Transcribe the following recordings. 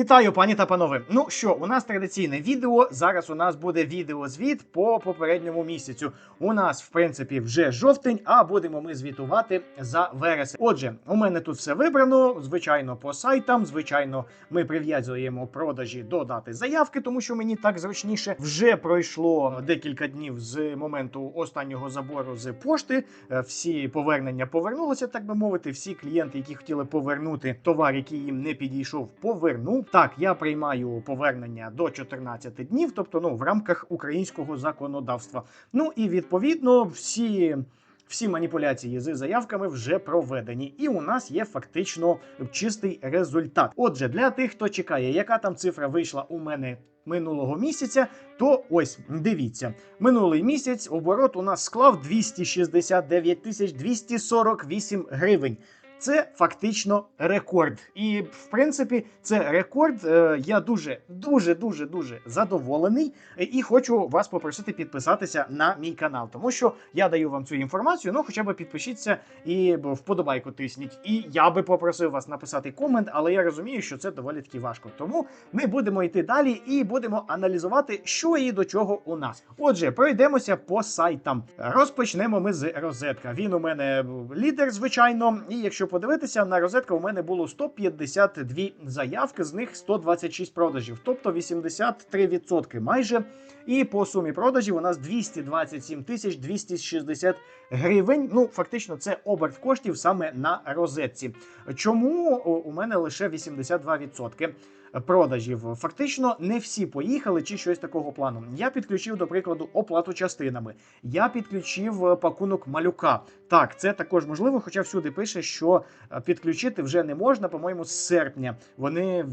Вітаю, пані та панове. Ну що, у нас традиційне відео. Зараз у нас буде відеозвіт по попередньому місяцю. У нас, в принципі, вже жовтень, а будемо ми звітувати за вересень. Отже, у мене тут все вибрано. Звичайно, по сайтам. Звичайно, ми прив'язуємо продажі до дати заявки, тому що мені так зручніше. Вже пройшло декілька днів з моменту останнього забору з пошти. Е, Всі повернення повернулися, так би мовити. Всі клієнти, які хотіли повернути товар, який їм не підійшов, повернув. Так, я приймаю повернення до 14 днів, тобто ну в рамках українського законодавства. Ну і відповідно всі. Всі маніпуляції з заявками вже проведені, і у нас є фактично чистий результат. Отже, для тих, хто чекає, яка там цифра вийшла у мене минулого місяця, то ось дивіться, минулий місяць оборот у нас склав 269 тисяч 248 гривень. Це фактично рекорд. І в принципі, це рекорд. Е, Я дуже, дуже, дуже, дуже задоволений. І хочу вас попросити підписатися на мій канал, тому що я даю вам цю інформацію. Ну, хоча б підпишіться і вподобайку тисніть. І я би попросив вас написати комент, але я розумію, що це доволі таки важко. Тому ми будемо йти далі і будемо аналізувати, що і до чого у нас. Отже, пройдемося по сайтам. Розпочнемо ми з розетка. Він у мене лідер, звичайно. І якщо подивитися на розетка, у мене було 152 заявки, з них 126 продажів, тобто 83% майже. І по сумі продажів у нас 227 тисяч 260 гривень. Ну, фактично, це оберт коштів саме на розетці. Чому у мене лише 82%? Продажів фактично не всі поїхали чи щось такого плану. Я підключив, до прикладу, оплату частинами. Я підключив е, пакунок малюка. Так, це також можливо, хоча всюди пише, що е, підключити вже не можна, по-моєму, з серпня. Вони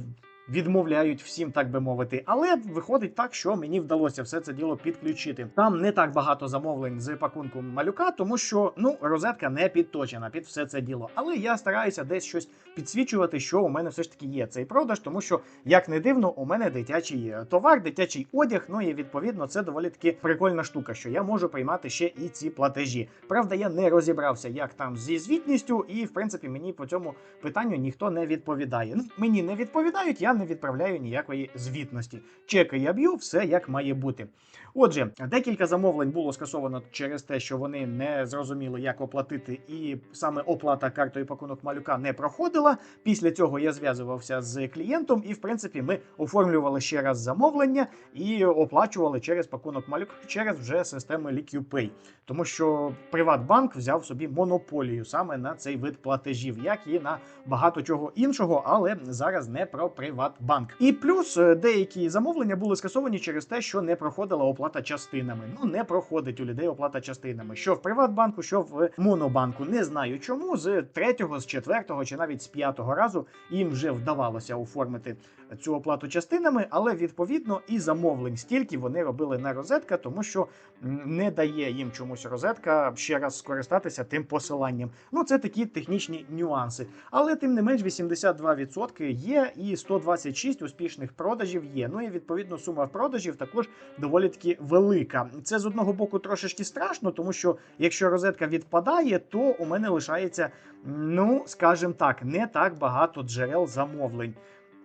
відмовляють всім, так би мовити. Але виходить так, що мені вдалося все це діло підключити. Там не так багато замовлень з пакунком малюка, тому що ну розетка не підточена під все це діло. Але я стараюся десь щось підсвічувати, що у мене все ж таки є цей продаж, тому що, як не дивно, у мене дитячий товар, дитячий одяг. Ну і відповідно це доволі таки прикольна штука, що я можу приймати ще і ці платежі. Правда, я не розібрався, як там зі звітністю, і в принципі мені по цьому питанню ніхто не відповідає. Ну, мені не відповідають, я не відправляю ніякої звітності. Чеки я б'ю, все як має бути. Отже, декілька замовлень було скасовано через те, що вони не зрозуміли, як оплатити, і саме оплата картою пакунок малюка не проходила. Після цього я зв'язувався з клієнтом, і в принципі ми оформлювали ще раз замовлення і оплачували через пакунок малюка через вже системи LiquidPay. Тому що Приватбанк взяв собі монополію саме на цей вид платежів, як і на багато чого іншого, але зараз не про Приватбанк. І плюс е, деякі замовлення були скасовані через те, що не проходила оплата частинами. Ну не проходить у людей оплата частинами. Що в Приватбанку, що в Монобанку. Не знаю чому. З третього, з четвертого чи навіть з п'ятого разу їм вже вдавалося оформити цю оплату частинами, але відповідно і замовлень стільки вони робили на розетка, тому що не дає їм чомусь розетка ще раз скористатися тим посиланням. Ну це такі технічні нюанси. Але тим не менш 82% є, і 126 успішних продажів є. Ну і відповідно сума продажів також доволі таки велика. Це з одного боку трошечки страшно, тому що якщо розетка відпадає, то у мене лишається, ну скажімо так, не так багато джерел замовлень.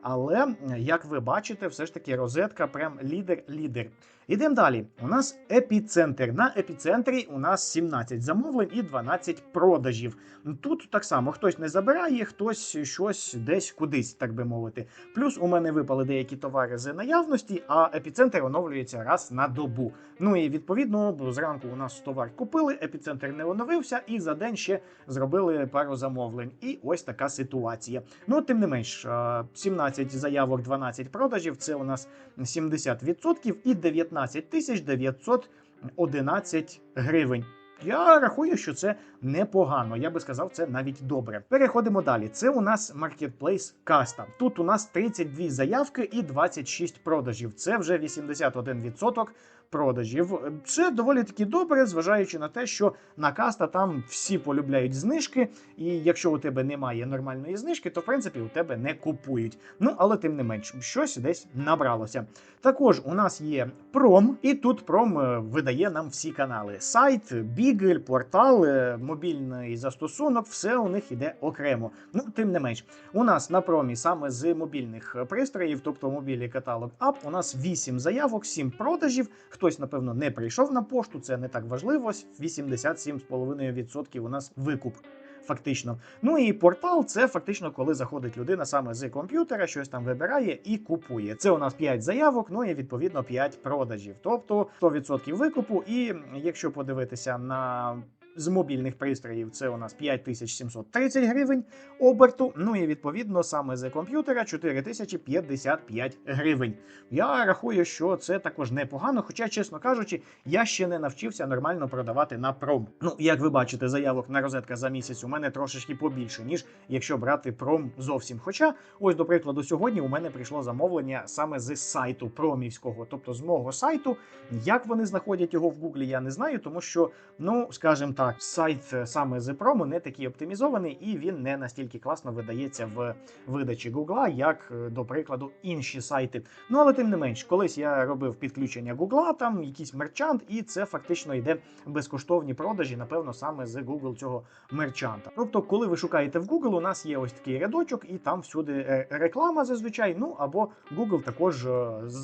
Але як ви бачите, все ж таки розетка прям лідер-лідер. Ідемо далі. У нас епіцентр. На епіцентрі у нас 17 замовлень і 12 продажів. Тут так само хтось не забирає, хтось щось десь кудись, так би мовити. Плюс у мене випали деякі товари з наявності, а епіцентр оновлюється раз на добу. Ну і відповідно зранку у нас товар купили, епіцентр не оновився, і за день ще зробили пару замовлень. І ось така ситуація. Ну, тим не менш, е, 17 заявок, 12 продажів це у нас 70% і 19 тисяч 911 гривень. Я рахую, що це непогано. Я би сказав, це навіть добре. Переходимо далі. Це у нас Marketplace Custom. Тут у нас 32 заявки і 26 продажів. Це вже 81% продажів. Це доволі таки добре, зважаючи на те, що на каста там всі полюбляють знижки, і якщо у тебе немає нормальної знижки, то в принципі у тебе не купують. Ну але тим не менш, щось десь набралося. Також у нас є пром, і тут пром е, видає нам всі канали: сайт, бігель, портал, е, мобільний застосунок, все у них іде окремо. Ну, тим не менш, у нас на промі саме з мобільних пристроїв, тобто мобільний каталог ап, у нас 8 заявок, 7 продажів. Хтось, напевно, не прийшов на пошту, це не так важливо. 87,5% у нас викуп. Фактично, ну і портал це фактично, коли заходить людина саме з комп'ютера, щось там вибирає і купує. Це у нас 5 заявок, ну і відповідно 5 продажів, тобто 100% викупу. І якщо подивитися на з мобільних пристроїв, це у нас 5730 гривень оберту. Ну і відповідно саме з комп'ютера 4055 гривень. Я рахую, що це також непогано. Хоча, чесно кажучи, я ще не навчився нормально продавати на пром. Ну, як ви бачите, заявок на розетка за місяць у мене трошечки побільше, ніж якщо брати пром зовсім. Хоча, ось, до прикладу, сьогодні у мене прийшло замовлення саме з сайту промівського, тобто з мого сайту. Як вони знаходять його в Гуглі, я не знаю, тому що, ну скажімо так, сайт е, саме з прому не такий оптимізований, і він не настільки класно видається в видачі Гугла, як, е, до прикладу, інші сайти. Ну але тим не менш, колись я робив підключення Гугла, там якийсь мерчант, і це фактично йде безкоштовні продажі, напевно, саме з Google цього мерчанта. Тобто, коли ви шукаєте в Google, у нас є ось такий рядочок, і там всюди е, реклама зазвичай. Ну або Google також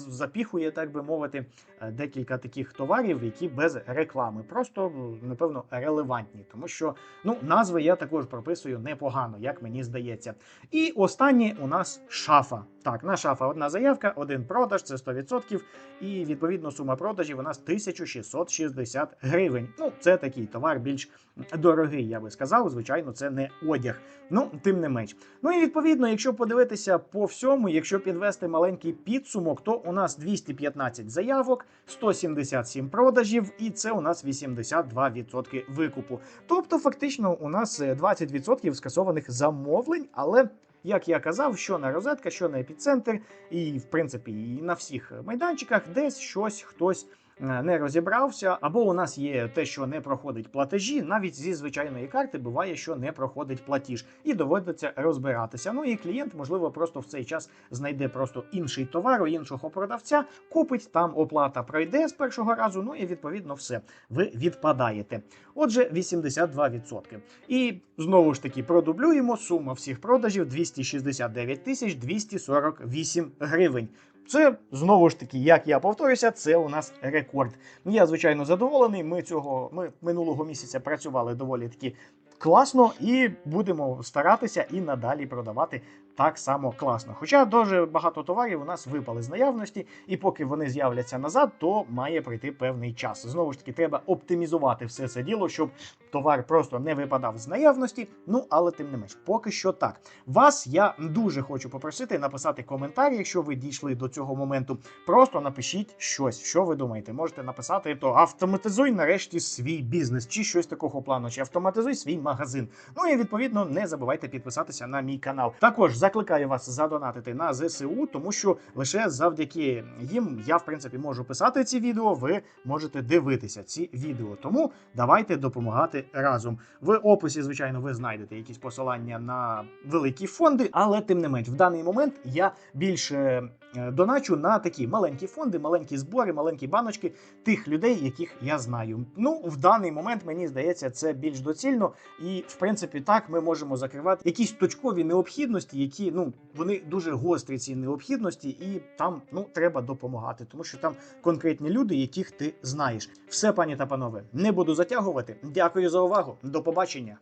запіхує, так би мовити, декілька таких товарів, які без реклами, просто напевно релевантні, тому що ну назви я також прописую непогано, як мені здається. І останнє у нас шафа. Так, на шафа одна заявка, один продаж, це 100%, і відповідно сума продажів у нас 1660 гривень. Ну, це такий товар більш дорогий, я би сказав. Звичайно, це не одяг. Ну, тим не менш. Ну і відповідно, якщо подивитися по всьому, якщо підвести маленький підсумок, то у нас 215 заявок, 177 продажів, і це у нас 82% викупу. Тобто, фактично, у нас е, 20% скасованих замовлень, але. Як я казав, що на розетка, що на епіцентр, і в принципі і на всіх майданчиках десь щось хтось не розібрався, або у нас є те, що не проходить платежі. Навіть зі звичайної карти буває, що не проходить платіж, і доводиться розбиратися. Ну і клієнт, можливо, просто в цей час знайде просто інший товар у іншого продавця, купить там оплата пройде з першого разу. Ну і відповідно все ви відпадаєте. Отже, 82%. І знову ж таки продублюємо сума всіх продажів 269 тисяч 248 гривень. Це знову ж таки, як я повторюся, це у нас рекорд. Я звичайно задоволений. Ми цього ми минулого місяця працювали доволі таки класно і будемо старатися і надалі продавати так само класно. Хоча дуже багато товарів у нас випали з наявності, і поки вони з'являться назад, то має пройти певний час. Знову ж таки, треба оптимізувати все це діло, щоб товар просто не випадав з наявності. Ну але тим не менш, поки що так. Вас я дуже хочу попросити написати коментар, якщо ви дійшли до цього моменту. Просто напишіть щось, що ви думаєте. Можете написати то автоматизуй нарешті свій бізнес, чи щось такого плану, чи автоматизуй свій магазин. Ну і відповідно не забувайте підписатися на мій канал. Також закликаю вас задонатити на ЗСУ, тому що лише завдяки їм я в принципі можу писати ці відео. Ви можете дивитися ці відео. Тому давайте допомагати разом. В описі, звичайно, ви знайдете якісь посилання на великі фонди, але тим не менш, в даний момент я більше доначу на такі маленькі фонди, маленькі збори, маленькі баночки тих людей, яких я знаю. Ну, в даний момент мені здається, це більш доцільно, і в принципі так ми можемо закривати якісь точкові необхідності, які ну вони дуже гострі ці необхідності, і там ну треба допомагати, тому що там конкретні люди, яких ти знаєш. Все, пані та панове, не буду затягувати. Дякую за увагу. До побачення.